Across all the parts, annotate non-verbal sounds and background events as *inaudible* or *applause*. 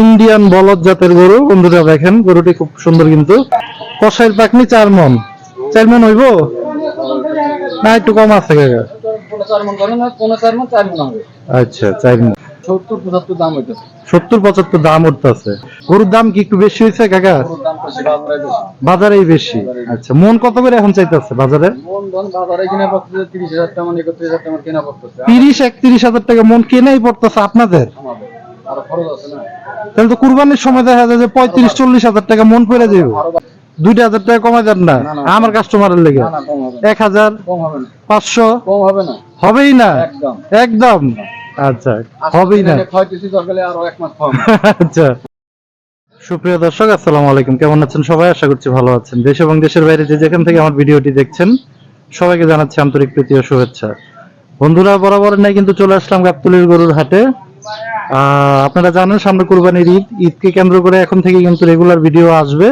Indian বলদ জাতের গরু। বন্ধুরা দেখেন, গরুটি খুব সুন্দর কিন্তু। কষাইয়ের পাকনি চার মন। চার মন হইব? না, একটু কম আছে আচ্ছা চার মন। সত্তর পঁচাত্তর দাম উঠতেছে। গরুর দাম কি একটু বেশি হয়েছে কাকা? বাজারেই বেশি। আচ্ছা মন কত করে এখন চাইতেছে বাজারে? তিরিশ, একত্রিশ হাজার টাকা মন কেনাই পড়তেছে আপনাদের। তাহলে তো কুরবানির সময় দেখা যায় যে পঁয়ত্রিশ চল্লিশ হাজার টাকা মন পড়ে যাবে দুইটা হাজার টাকা কমাই দেন না। আমার কাস্টমারের লেগে। এক হাজার পাঁচশো হবে না। হবেই না? একদম। আচ্ছা হবেই না। আচ্ছা। সুপ্রিয় দর্শক আসসালামু আলাইকুম। কেমন আছেন সবাই? আশা করছি ভালো আছেন। দেশ এবং দেশের বাইরে যে যেখান থেকে আমার ভিডিওটি দেখছেন সবাইকে জানাচ্ছি আন্তরিক প্রীতি ও শুভেচ্ছা। বন্ধুরা বরাবর নাই কিন্তু চলে আসলাম গাবতলির গরুর হাটে। আপনারা জানেন সামনে কুরবানির ঈদ। ঈদকে কেন্দ্র করে এখন থেকে কিন্তু রেগুলার ভিডিও আসবে।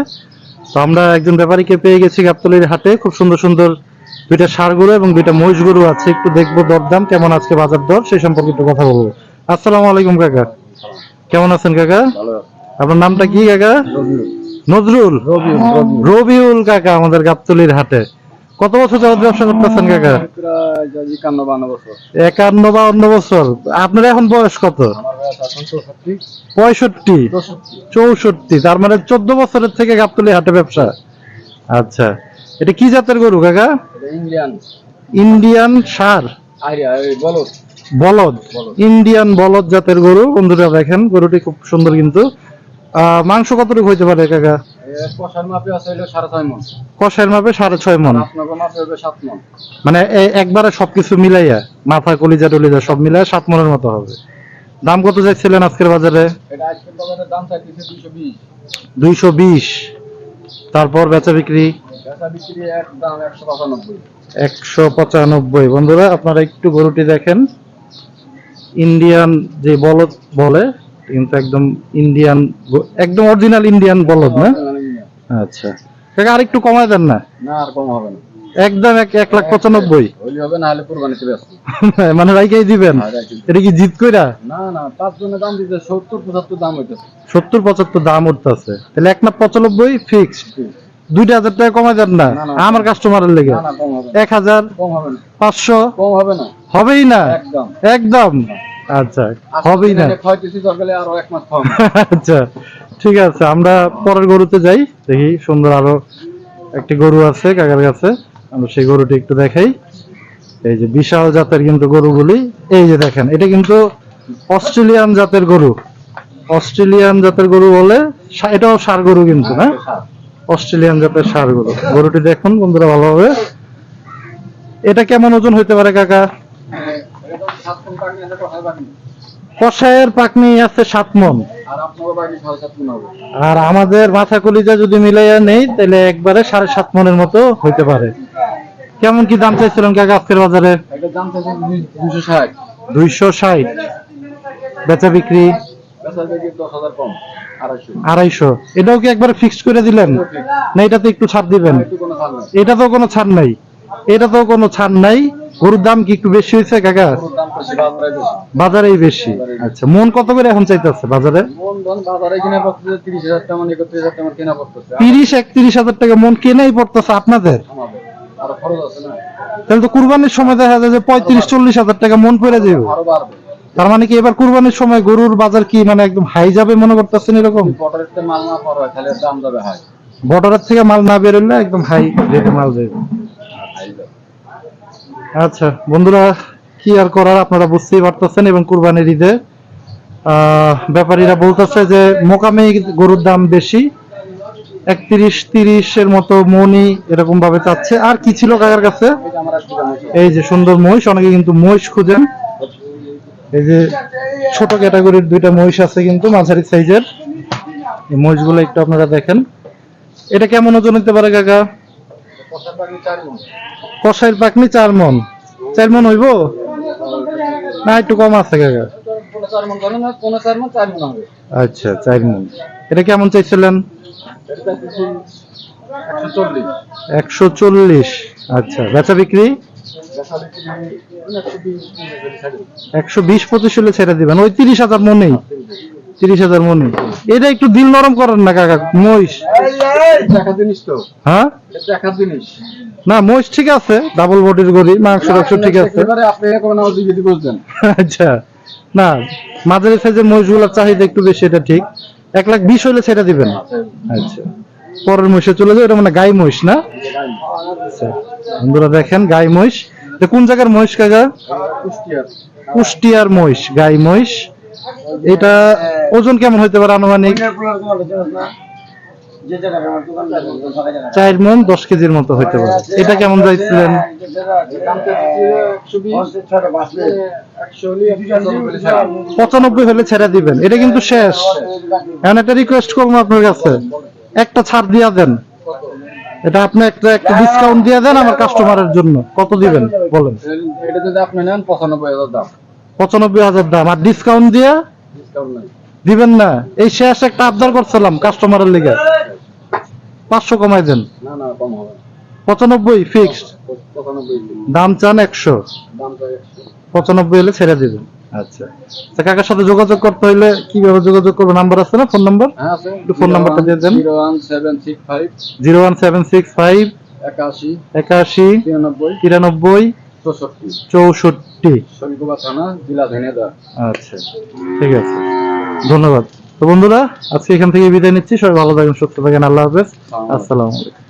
তো আমরা একজন ব্যাপারীকে পেয়ে গেছি গাবতলির হাটে। খুব সুন্দর সুন্দর দুইটা ষাড় গরু এবং দুইটা মহিষ গরু আছে। একটু দেখব দরদাম কেমন আজকে বাজার দর সেই সম্পর্কে একটু কথা বলব। আসসালামু আলাইকুম কাকা। কেমন আছেন কাকা? আপনার নামটা কি কাকা? নজরুল। রবিউল কাকা আমাদের গাবতলির হাটে। কত বছর যাবত ব্যবসা করতেছেন কাকা? একান্ন বান্ন বছর। একান্ন বা অন্য বছর। আপনার এখন বয়স কত? পঁয়ষট্টি চৌষট্টি তার মানে চোদ্দ বছরের থেকে গাবতলি হাটে ব্যবসা। আচ্ছা এটা কি জাতের গরু কাকা? ইন্ডিয়ান। ইন্ডিয়ান সার? আইডিয়া বলো বলদ। ইন্ডিয়ান বলদ জাতের গরু বন্ধুরা দেখেন গরুটি খুব সুন্দর কিন্তু। আহ, মাংস কতটুকু হইতে পারে কাকা? কষার মাপে সাড়ে ছয় মন। মন। মন। মানে একবারে সবকিছু মিলাইয়া মাথা কলিজা টলিজা সব মিলাইয়া সাত মনের মতো হবে। দাম কত যাচ্ছিলেন আজকের বাজারে? দুইশো বিশ। তারপর বেচা বিক্রি? একশো পঁচানব্বই। বন্ধুরা আপনারা একটু গরুটি দেখেন। ইন্ডিয়ান যে বলদ বলে কিন্তু একদম ইন্ডিয়ান একদম অরিজিনাল ইন্ডিয়ান বলদ না? আচ্ছা। কাকা আর একটু কমায় দেন না? না আর কম হবে না। একদম এক এক লাখ পঁচানব্বই। হবে না হলে কুরবানিতে ব্যস্ত। *laughs* মানে রাইকেই দিবেন? এটা কি জিত কইরা? না না পাঁচ জনের দাম দিতে সত্তর পঁচাত্তর দাম হইতেছে। সত্তর পঁচাত্তর দাম উঠতেছে। তাহলে এক লাখ পঁচানব্বই ফিক্সড দুইটা হাজার টাকা কমাই দেন না। আমার কাস্টমারের লেগে। কম এক হাজার কম পাঁচশো? কম হবে না। হবেই না? একদম। একদম? আচ্ছা হবেই না। কম *laughs* আচ্ছা ঠিক আছে আমরা পরের গরুতে যাই। দেখি সুন্দর আরও একটি গরু আছে কাকার কাছে। আমরা সেই গরুটি একটু দেখাই। এই যে বিশাল জাতের কিন্তু গরুগুলি। এই যে দেখেন, এটা কিন্তু অস্ট্রেলিয়ান জাতের গরু। অস্ট্রেলিয়ান জাতের গরু বলে এটাও সার গরু কিন্তু না অস্ট্রেলিয়ান জাতের সার গরু। গরুটি দেখুন, বন্ধুরা, ভালোভাবে। এটা কেমন ওজন হইতে পারে, কাকা? কষায়ের পাকনি আছে সাত মন। আর আমাদের মাথা কলিজা যদি মিলাইয়া নেই, তাহলে একবারে সাড়ে সাত মনের মতো হইতে পারে। কেমন কি দাম চাইছিলেন কাকা আজকের বাজারে? দাম চাইছে ষাট। দুইশো ষাট। বেচা বিক্রি? আড়াইশো। এটাও কি একবারে ফিক্সড করে দিলেন? না এটাতে একটু ছাড় দিবেন? এটা তো কোনো ছাড় নাই। এটা তো কোনো ছাড় নাই। গরুর দাম কি একটু বেশি হয়েছে কাকা? বাজারেই বেশি। আচ্ছা মন কত করে এখন চাইতেছে বাজারে? তিরিশ একত্রিশ হাজার টাকা মন কেনাই পড়তেছে আপনাদের? তাহলে তো কুরবানির সময় দেখা যায় যে পঁয়ত্রিশ চল্লিশ হাজার টাকা মন পড়ে যাবে তার মানে কি এবার কুরবানির সময় গরুর বাজার কি মানে একদম হাই যাবে মনে করতেছেন এরকম? বর্ডারের থেকে মাল না বেরোলে একদম হাই রেটে মাল যাবে। আচ্ছা বন্ধুরা কি আর করার আপনারা বুঝতেই পারতেছেন এবং কুরবানির ঈদে আহ, ব্যাপারীরা বলতেছে যে মোকামে গরুর দাম বেশি। একত্রিশ তিরিশের মতো মনি এরকম ভাবে চাচ্ছে। আর কি ছিল কাকার কাছে। এই যে সুন্দর মহিষ অনেকে কিন্তু মহিষ খুঁজেন। এই যে ছোট ক্যাটাগরির দুইটা মহিষ আছে কিন্তু মাঝারি সাইজের। এই মহিষগুলো একটু আপনারা দেখেন। এটা কেমন ওজন হতে পারে কাকা? কষাইয়ের পাকনি চার মন। চার মন হইব? না একটু কম আছে কাকা। আচ্ছা চার মন। এটা কেমন চাইছিলেন? একশো চল্লিশ। আচ্ছা বেচা বিক্রি? একশো বিশ পঁচিশ হলে ছেড়ে দিবেন। ওই তিরিশ হাজার মনেই। তিরিশ হাজার মনি এটা একটু দিল নরম করেন না কাকা। মহিষ। জিনিস তো হ্যাঁ? জিনিস না মহিষ ঠিক আছে। ডাবল বডির গড়ি মাংস টাংস ঠিক আছে। আপনি আচ্ছা। না মাঝারি সাইজের মহিষগুলোর চাহিদা একটু বেশি এটা ঠিক। এক লাখ বিশ হইলে সেটা দিবেন। আচ্ছা। পরের মহিষে চলে যাবে এটা মানে গাই মহিষ না? আচ্ছা। বন্ধুরা দেখেন গাই মহিষ। কোন জায়গার মহিষ কাকা? কুষ্টিয়ার। কুষ্টিয়ার মহিষ গাই মহিষ। এটা ওজন কেমন হইতে পারে আনুমানিক? চার মন দশ কেজির মতো হইতে পারে। এটা কেমন যাইছিলেন পঁচানব্বই হলে ছেড়ে দিবেন। এটা কিন্তু শেষ। এখন একটা রিকোয়েস্ট করব আপনার কাছে। একটা ছাড় দিয়া দেন। এটা আপনি একটা একটা ডিসকাউন্ট দিয়ে দেন আমার কাস্টমারের জন্য। কত দিবেন? বলেন। এটা যদি আপনি নেন পঁচানব্বই হাজার দাম। পঁচানব্বই হাজার দাম। আর ডিসকাউন্ট দিয়ে দিবেন না। এই শেষ একটা আবদার করছিলাম কাস্টমারের লিগে। পাঁচশো কমাই দেন। পঁচানব্বই ফিক্সড দাম চান একশো। পঁচানব্বই হলে ছেড়ে দিবেন। আচ্ছা। তা কাকার সাথে যোগাযোগ করতে হইলে কীভাবে যোগাযোগ করব? নাম্বার আছে না? Phone number? হ্যাঁ একটু ফোন নাম্বারটা দিয়ে দেন। Zero one seven six five. একাশি। একাশি। তিরানব্বই। তিরানব্বই। চৌষট্টি। থানা জেলা আচ্ছা। ঠিক আছে। ধন্যবাদ। তো বন্ধুরা আজকে এখান থেকে বিদায় নিচ্ছি। সবাই ভালো থাকেন সুস্থ থাকেন। আল্লাহ হাফেজ। আসসালামু আলাইকুম।